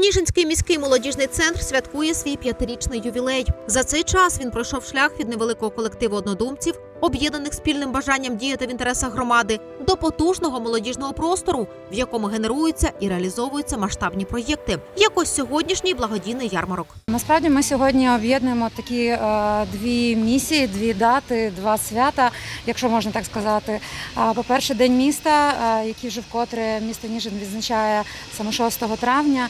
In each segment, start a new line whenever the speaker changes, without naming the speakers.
Ніжинський міський молодіжний центр святкує свій п'ятирічний ювілей. За цей час він пройшов шлях від невеликого колективу однодумців, об'єднаних спільним бажанням діяти в інтересах громади, до потужного молодіжного простору, в якому генеруються і реалізовуються масштабні проєкти, як ось сьогоднішній благодійний ярмарок.
Насправді ми сьогодні об'єднуємо такі е, дві місії, дві дати, два свята, якщо можна так сказати. А, По-перше, день міста, е, який вже вкотре місто Ніжин відзначає саме 6 травня.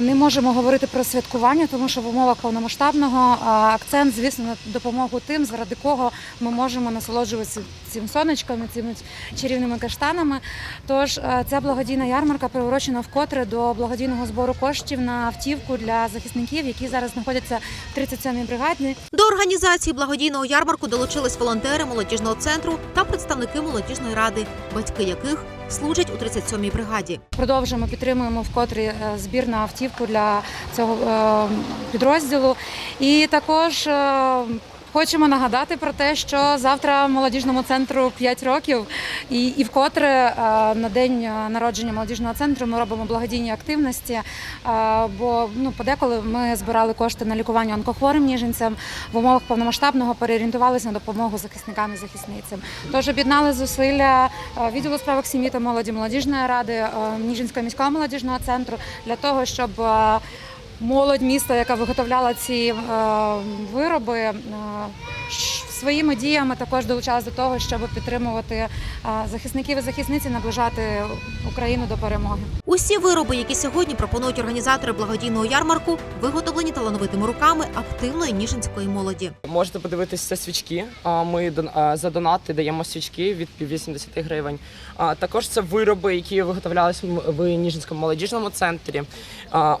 Не можемо говорити про святкування, тому що в умовах повномасштабного акцент, звісно, на допомогу тим, заради кого ми можемо насолоджуватися цим сонечком, цими чарівними каштанами. Тож е, ця благодійна ярмарка приурочена вкотре до благодійного збору коштів на автівку для захисників, які зараз знаходяться в 37-й бригаді.
До організації благодійного ярмарку долучились волонтери молодіжного центру та представники молодіжної ради, батьки яких служать у 37-й бригаді.
Продовжуємо підтримуємо вкотре е, збір на автівку для цього е, підрозділу. І також хочемо нагадати про те, що завтра молодіжному центру 5 років, і, і вкотре е, на день е, народження молодіжного центру ми робимо благодійні активності. е, Бо ну подеколи ми збирали кошти на лікування онкохворим ніженцям в умовах повномасштабного переорієнтувалися на допомогу захисникам і захисницям. Тож об'єднали зусилля відділу справах сім'ї та молоді молодіжної ради Ніжинського міського молодіжного центру для того, щоб молодь міста, яка виготовляла ці е, вироби, е, своїми діями також долучалась до того, щоб підтримувати захисників і захисниці, наближати Україну до перемоги.
Усі вироби, які сьогодні пропонують організатори благодійного ярмарку, виготовлені талановитими руками активної ніжинської молоді.
Можете подивитися це свічки. А, Ми за донати даємо свічки від 80 гривень. А, Також це вироби, які виготовлялися в Ніжинському молодіжному центрі.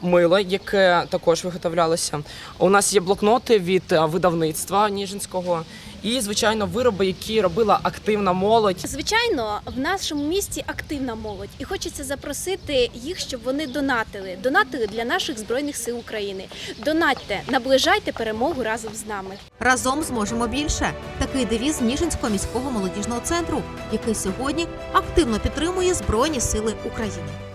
Мило, яке також виготовлялося. У нас є блокноти від видавництва Ніжинського. І, звичайно, вироби, які робила активна молодь.
Звичайно, в нашому місті активна молодь, і хочеться запросити їх, щоб вони донатили. Донатили для наших збройних сил України. Донатьте, наближайте перемогу разом з нами.
Разом зможемо більше. Такий девіз Ніжинського міського молодіжного центру, який сьогодні активно підтримує Збройні Сили України.